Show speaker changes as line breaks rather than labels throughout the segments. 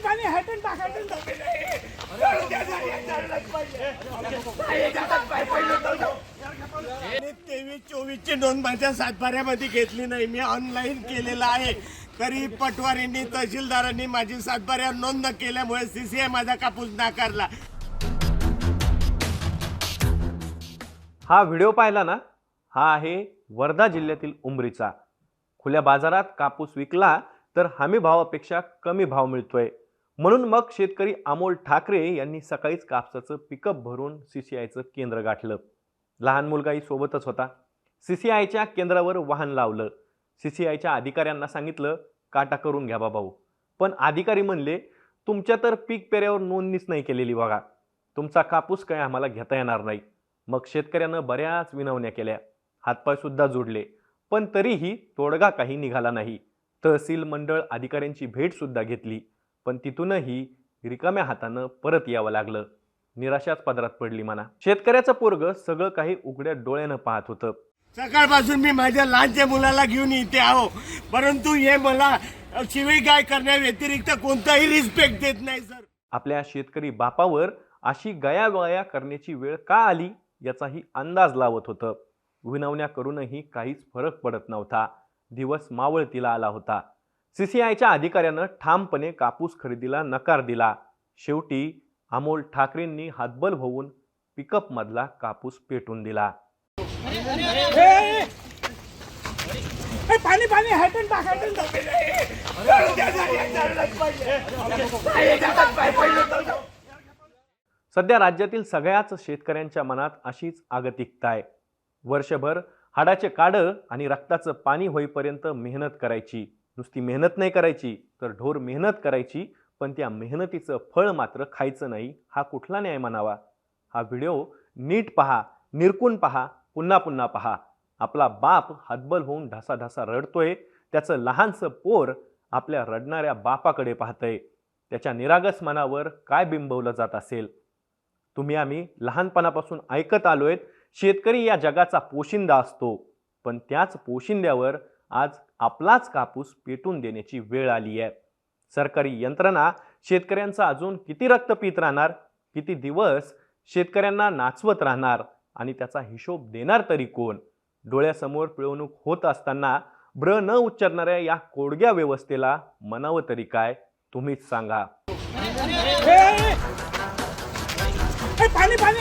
पाणी पाणी हॅटन टाक हॅटन टाक
मी तेवीस चोवीस ची नोंद माझ्या सातबाऱ्यामध्ये घेतली नाही. मी ऑनलाईन केलेला आहे. तरी पटवारींनी तहसीलदारांनी माझी सातबाऱ्यावर नोंद न केल्यामुळे सीसीआय माझा कापूस नाकारला.
हा व्हिडिओ पाहिला ना? हा आहे वर्धा जिल्ह्यातील उमरीचा. खुल्या बाजारात कापूस विकला तर हमी भावापेक्षा कमी भाव मिळतोय. म्हणून मग शेतकरी अमोल ठाकरे यांनी सकाळीच कापसाचं पिकअप भरून सी सी आयचं केंद्र गाठलं. लहान मुलगाही सोबतच होता. सी सी आयच्या केंद्रावर वाहन लावलं. सी सी आयच्या अधिकाऱ्यांना सांगितलं काटा करून घ्या भाऊ पण अधिकारी म्हणले तुमच्या तर पीक पेऱ्यावर नोंदणीच नाही केलेली बघा. तुमचा कापूस काय आम्हाला घेता येणार नाही. मग शेतकऱ्यानं बऱ्याच विनवण्या केल्या. हातपायसुद्धा जोडले. पण तरीही तोडगा काही निघाला नाही. तहसील मंडळ अधिकाऱ्यांची भेटसुद्धा घेतली. पण तिथूनही रिकाम्या हातानं परत यावं लागलं. निराशाच पदरात पडली म्हणा शेतकऱ्याचं पोरग सगळं काही उघड्या डोळ्यानं पाहत होतं.
सकाळपासून मी माझ्या लहानच्या मुलाला घेऊन इथे आहो. परंतु हे मला शिवीगाय करण्या व्यतिरिक्त कोणताही रिस्पेक्ट देत नाही सर
आपल्या शेतकरी बापावर अशी गयावया करण्याची वेळ का आली याचाही अंदाज लावत होतं. विनवण्या करूनही काहीच फरक पडत नव्हता. दिवस मावळतीला आला होता. सीसीआयच्या अधिकाऱ्यानं ठामपणे कापूस खरेदीला नकार दिला. शेवटी अमोल ठाकरेंनी हातबल होऊन पिकअप मधला कापूस पेटून दिला.
ए, ए, पाणी पाणी हॅटन टाक हॅटन टाक.
सध्या राज्यातील सगळ्याच शेतकऱ्यांच्या मनात अशीच आगतिकता आहे. वर्षभर हाडाचे काडं आणि रक्ताचं पाणी होईपर्यंत मेहनत करायची. नुसती मेहनत नाही करायची तर ढोर मेहनत करायची पण त्या मेहनतीचं फळ मात्र खायचं नाही हा कुठला न्याय म्हणावा? हा व्हिडिओ नीट पहा निरकून पहा पुन्हा पुन्हा पहा. आपला बाप हतबल होऊन ढासाढासा रडतोय त्याचं लहानसं पोर आपल्या रडणाऱ्या बापाकडे पाहतंय. त्याच्या निरागस मनावर काय बिंबवलं जात असेल? तुम्ही आम्ही लहानपणापासून ऐकत आलोय शेतकरी या जगाचा पोशिंदा असतो. पण त्याच पोशिंद्यावर आज आपलाच कापूस पेटून देण्याची वेळ आली आहे. सरकारी यंत्रणा शेतकऱ्यांचा अजून किती रक्त पित राहणार किती दिवस शेतकऱ्यांना नाचवत राहणार आणि त्याचा हिशोब देणार तरी कोण? डोळ्यासमोर पिळवणूक होत असताना ब्र न उच्चारणाऱ्या या कोडग्या व्यवस्थेला म्हणावं तरी काय? तुम्हीच सांगा.
पाणी पाणी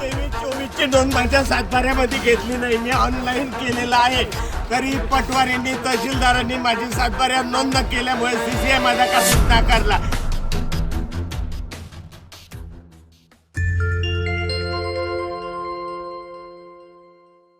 तेवीस चोवीसची नोंद माझ्या सातबाऱ्यामध्ये घेतली नाही. मी ऑनलाईन केलेला आहे. तरी पटवारींनी तहसीलदारांनी माझी सातबाऱ्या नोंद न केल्यामुळे सीसीआय माझा कापून नाकारला?